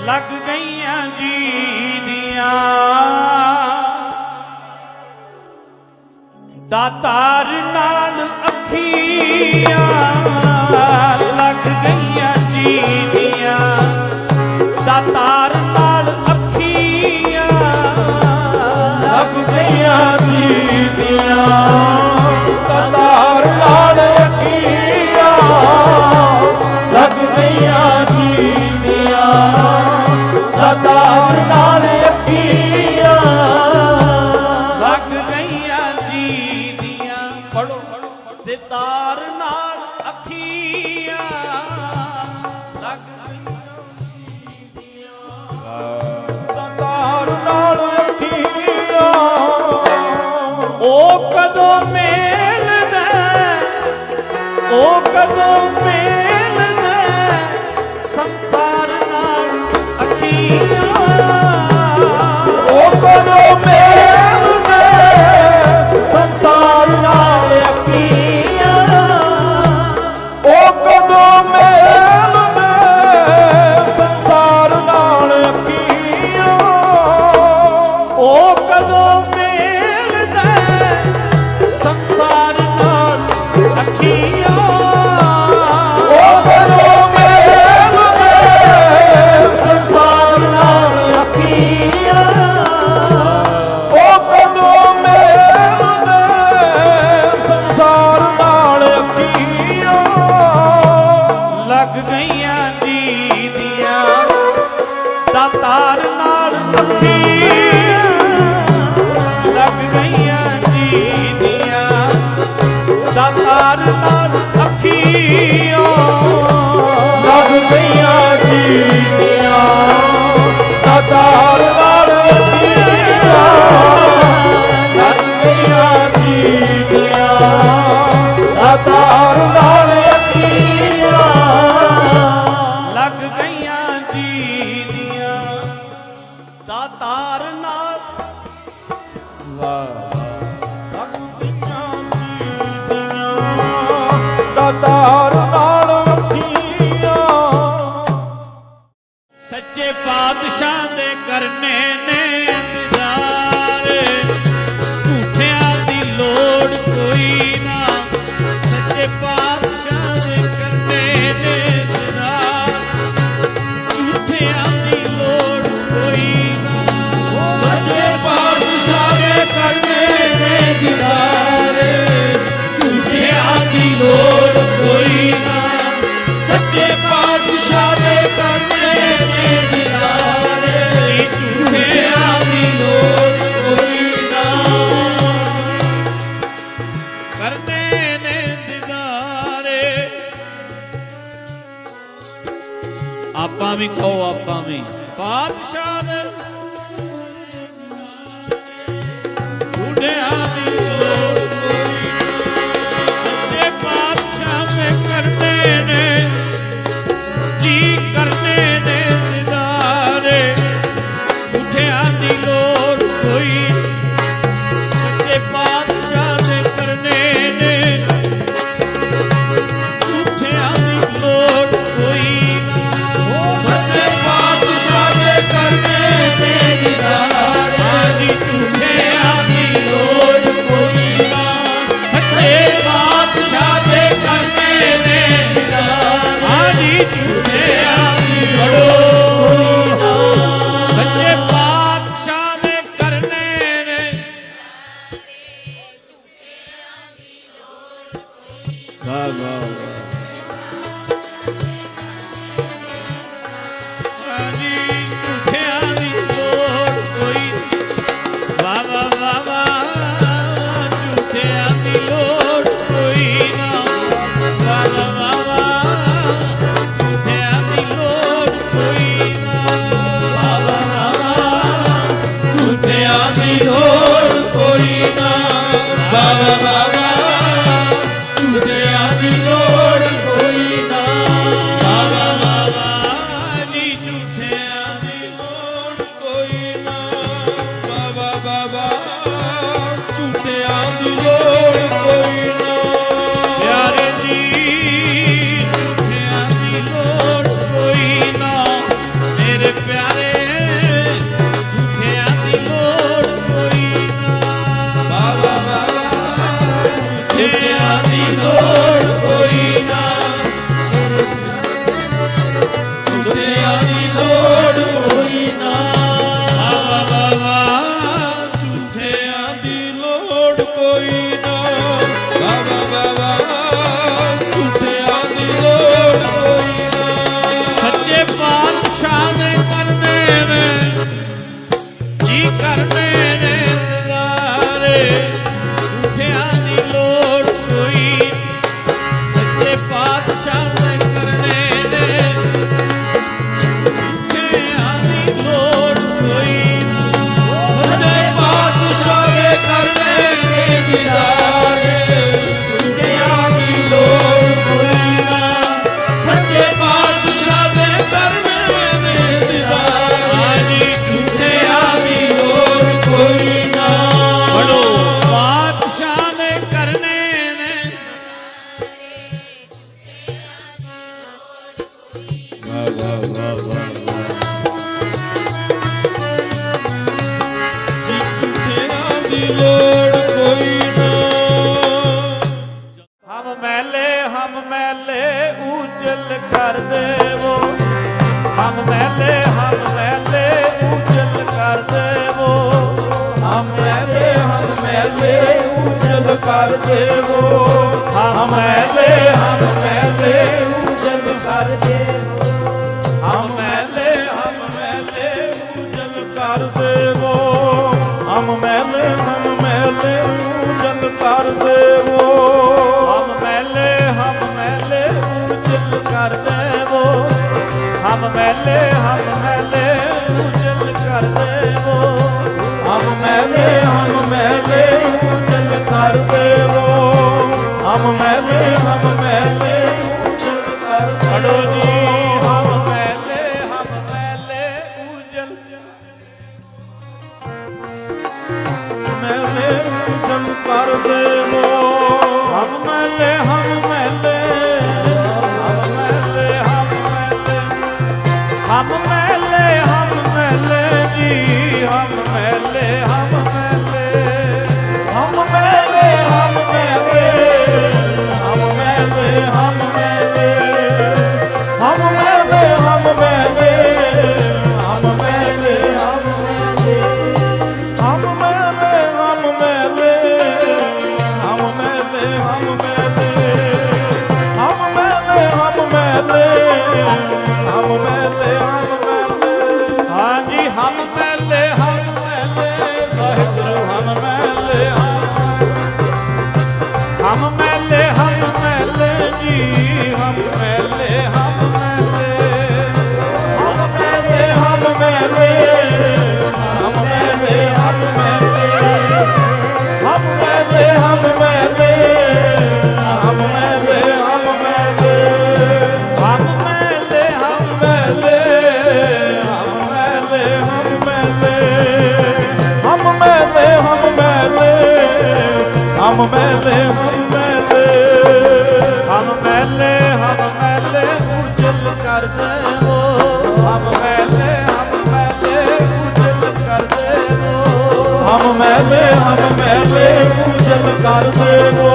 ਲੱਗ ਗਈਆਂ ਜੀ ਦੀਆਂ ਦਾਤਾਰ ਨਾਲ ਅੱਖੀਆਂ ਲੱਗ ਗਈਆਂ ਜੀ ਦੀਆਂ ਦਾਤਾਰ ਨਾਲ ਅੱਖੀਆਂ ਲੱਗ ਗਈਆਂ ਜੀ ਦੀਆਂ something তার ಈ ಕಾರಣ ਕਰ ਦੇਵੋ,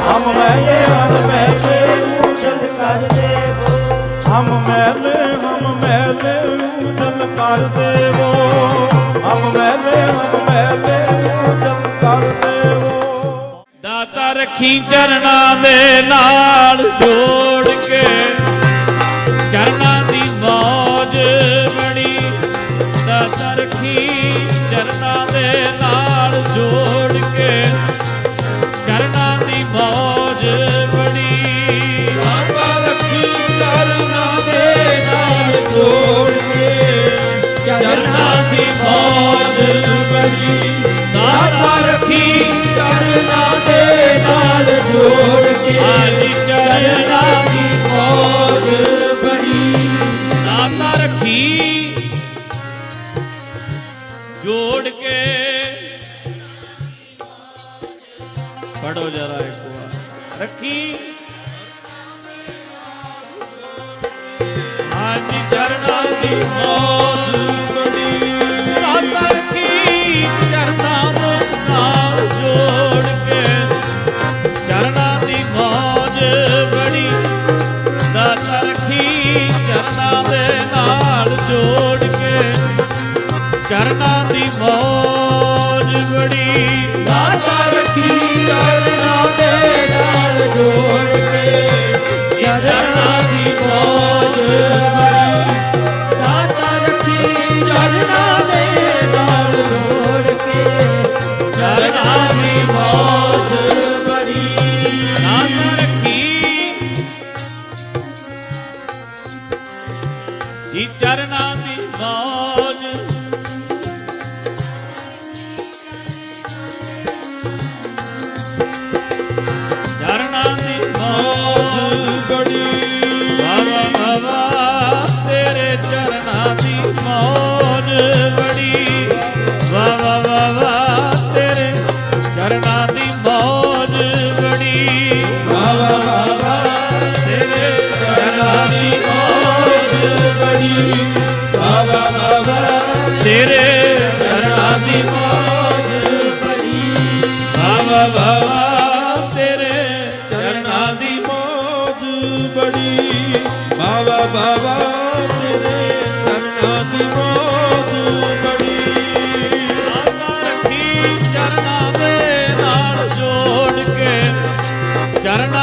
ਹਮ ਮੈਲੇ ਹਮ ਮੈਲੇ ਉਜਲ ਕਰ ਦੇਵੋ। ਹਮ ਮੈਲੇ ਹਮ ਮੈਲੇ ਉਜਲ ਕਰ ਦੇਵੋ। ਹਮ ਮੈਲੇ ਰੱਖੀ ਚਰਣਾ ਦੇ ਨਾਲ ਜੋੜ ਕੋਲ ਚਰਨਾ ਦੀ ਫੌਜ ਬਣੀ। ਦਾਤਾ ਰੱਖੀ ਚਰਨਾ ਦੇ ਨਾਲ ਜੋੜ ਕੇ ਆਲੀ ਚਰਨਾ ਦੀ ਫੌਜ ਬਣੀ। ਦਾਤਾ ਰੱਖੀ ਜੋੜ ਕੇ। ਪੜੋ ਜਰਾ ਇੱਕ ਵਾਰ। ਰੱਖੀ। ਜੀ ਚਰਨਾਂ ਦੀ ਮੋਹ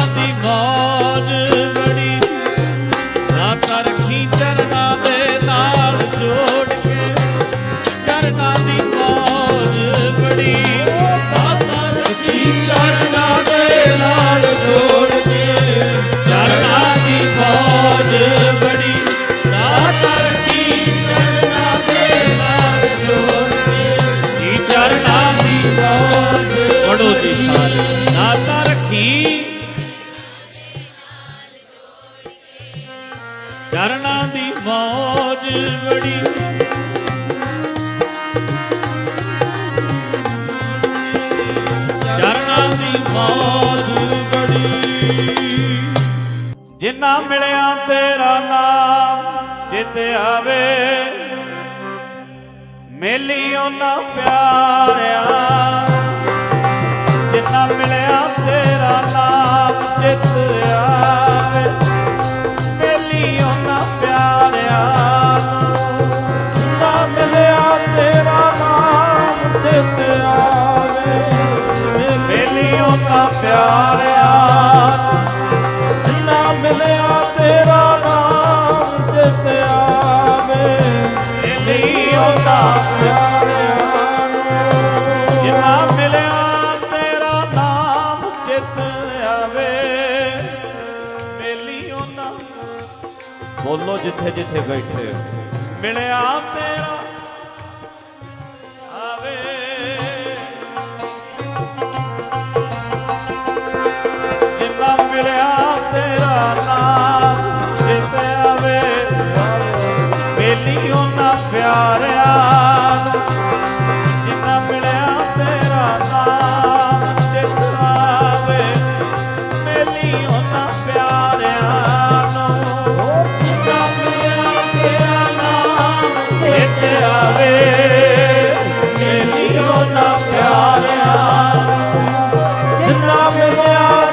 Happy ਚਰਨਾਂ ਦੀ ਮੌਜ ਬੜੀ ਚਰਨਾਂ ਦੀ ਮੌਜ ਬੜੀ ਜਿੰਨਾ ਮਿਲਿਆ ਤੇਰਾ ਨਾਮ, ਜਿਤ ਆਵੇ। ਮੇਲੀ ਉਹਨਾਂ ਪਿਆਰਿਆ। ਜਿੰਨਾ ਮਿਲਿਆ ਤੇਰਾ ਨਾਮ, ਜਿਤ ਆਵੇ। ਆਵੇ ਬੇਲੀਓ ਮਿਲਿਆ ਤੇਰਾ ਨਾਮ ਜਿਤ ਆਵੇ। ਜਿਨਾ ਮਿਲਿਆ ਤੇਰਾ ਨਾਮ ਜਿਤ ਆਵੇ। ਬੇਲੀਓ ਦਾ ਬੋਲੋ ਜਿੱਥੇ ਜਿੱਥੇ ਬੈਠੇ ਹੋ।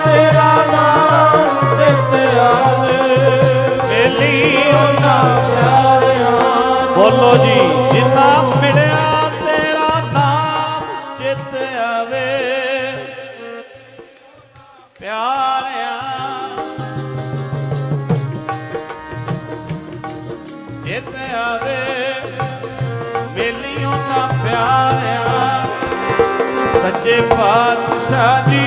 ਤੇਰਾ ਨਾਮ ਦਿੱਤਿਆ ਨੇ। ਬੋਲੋ ਜੀ, ਜਿੰਨਾ ਮਿਲਿਆ ਤੇਰਾ ਨਾਮ ਜਿੱਤਿਆ ਵੇ ਪਿਆਰਿਆਂ ਜਿੱਤਿਆ ਵੇ ਮਿਲੀ ਉਹਨਾਂ ਸੱਚੇ ਪਾਤਸ਼ਾਹ ਜੀ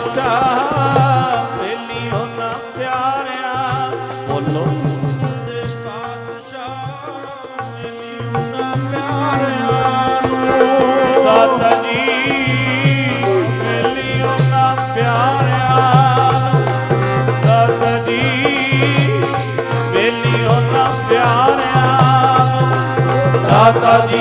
sabe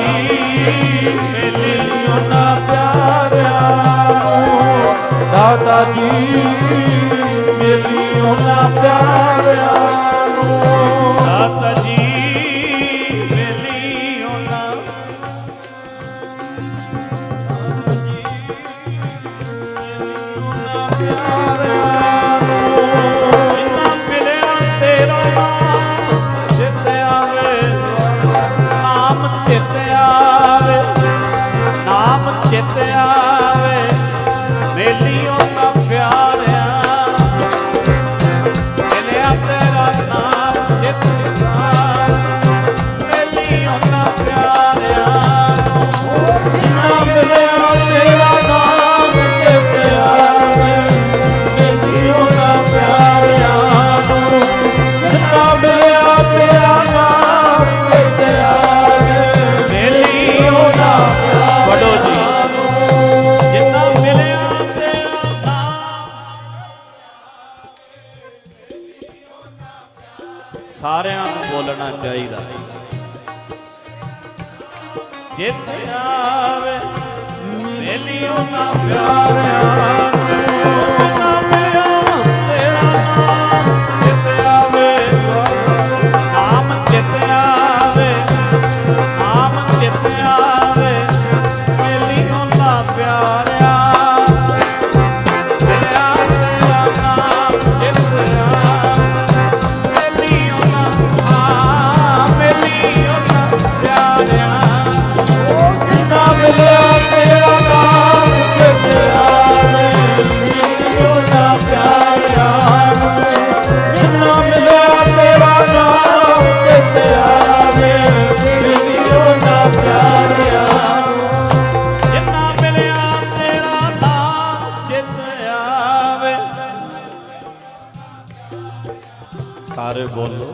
ਸਾਰੇ ਬੋਲੋ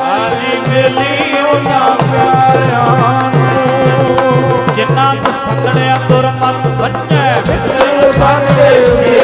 ਹਾਲੀ ਮਿਲੀ ਉਹਨਾਂ ਪਿਆਰਿਆਂ ਨੂੰ। ਜਿਨ੍ਹਾਂ ਨੂੰ ਤੁਰ ਮਤ ਵੱਜੈ ਵਿੱਚ ਸਾਡੇ